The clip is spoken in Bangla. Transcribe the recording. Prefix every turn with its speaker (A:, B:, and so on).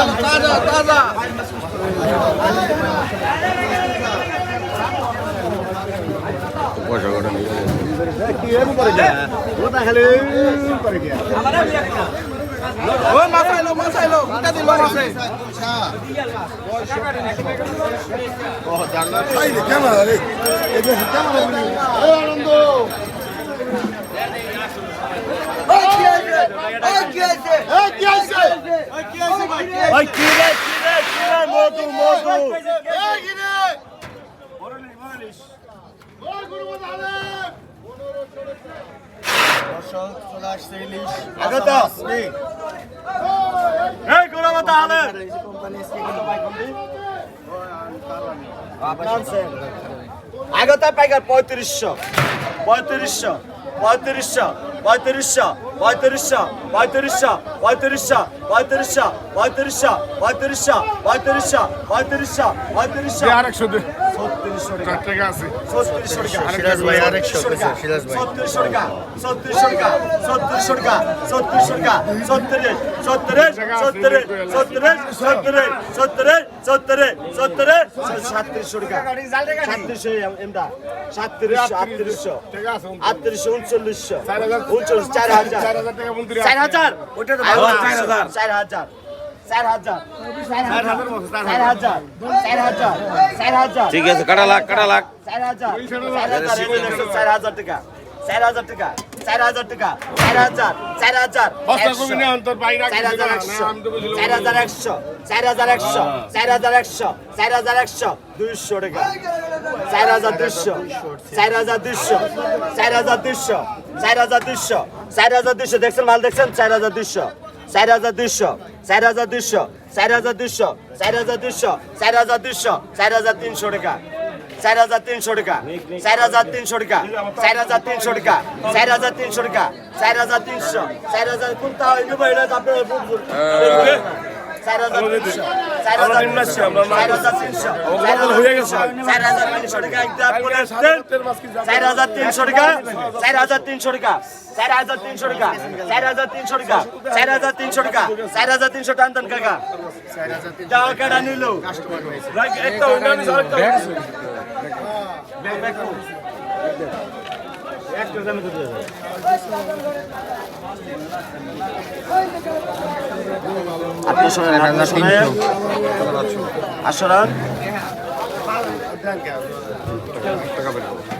A: একদম তাজা
B: তাজা। ও মাছ
A: আইলো মাছ আইলো উঠা দিল মাছ
C: ক্যামেরা রে ক্যামেরা মানে- আগে তো এই গুলো মতো আলে আগতা পাইকার পঁয়ত্রিশশো পঁয়ত্রিশশো পঁয়ত্রিশশো পঁয়ত্রিশশো পঁয়ত্রিশশো পঁয়ত্রিশশো পঁয়ত্রিশশো পঁয়ত্রিশশো পঁয়ত্রিশশো পঁয়ত্রিশশো পঁয়ত্রিশশো পঁয়ত্রিশশো পঁয়ত্রিশশো
B: আরেকশো দে
C: ছত্রিশশো টাকা।
B: আছে।
C: ছত্রিশশো টাকা। ছত্রিশশো টাকা। ছত্রিশশো টাকা। ছত্রিশশো টাকা। ছত্রিশশো টাকা। ছত্রিশ। ছত্রিশ। ছত্রিশ। ছত্রিশ। ছত্রিশ। ছত্রিশ। ছত্রিশ। ছত্রিশ। সাতত্রিশশো টাকা। সাতত্রিশশো এমদা সাতত্রিশশো আটত্রিশশো। আটত্রিশশো উনচল্লিশশো।
B: হাজার।
C: উনচল্লিশ চার হাজার।
B: চার হাজার
C: চার হাজার। ওইটা
A: চার হাজার। ঠিক আছে কাটা লাখ কাটা লাখ
C: চার হাজার টাকা চার হাজার টাকা চার হাজার টাকা চার হাজার চার হাজার
B: বস্তা
C: একশো।
B: কমি না অন্তর বাইরে
C: চার হাজার একশো চার হাজার একশো চার হাজার একশো চার হাজার একশো চার হাজার একশো দুইশো টাকা চার হাজার দুইশো চার হাজার দুইশো চার হাজার দুইশো চার হাজার দুইশো চার হাজার দুইশো দেখছেন মাল দেখছেন চার হাজার দুইশো চার হাজার দুইশো চার হাজার দুইশো চার হাজার দুইশো চার হাজার দুইশো চার হাজার দুইশো চার হাজার তিনশো টাকা চার হাজার তিনশো টাকা চার হাজার তিনশো টাকা চার হাজার তিনশো টাকা চার হাজার তিনশো টাকা চার হাজার তিনশো চার হাজার কোনটা হয় আপনার চার হাজার তিনশো টাকা চার হাজার তিনশো টাকা চার হাজার তিনশো টাকা চার হাজার তিনশো টাকা চার হাজার তিনশো টাকা চার হাজার তিনশো টান টান কাকা যাওয়া কাটা নিল একটা আজকের দামে কত যাবে আটশো
B: টাকা না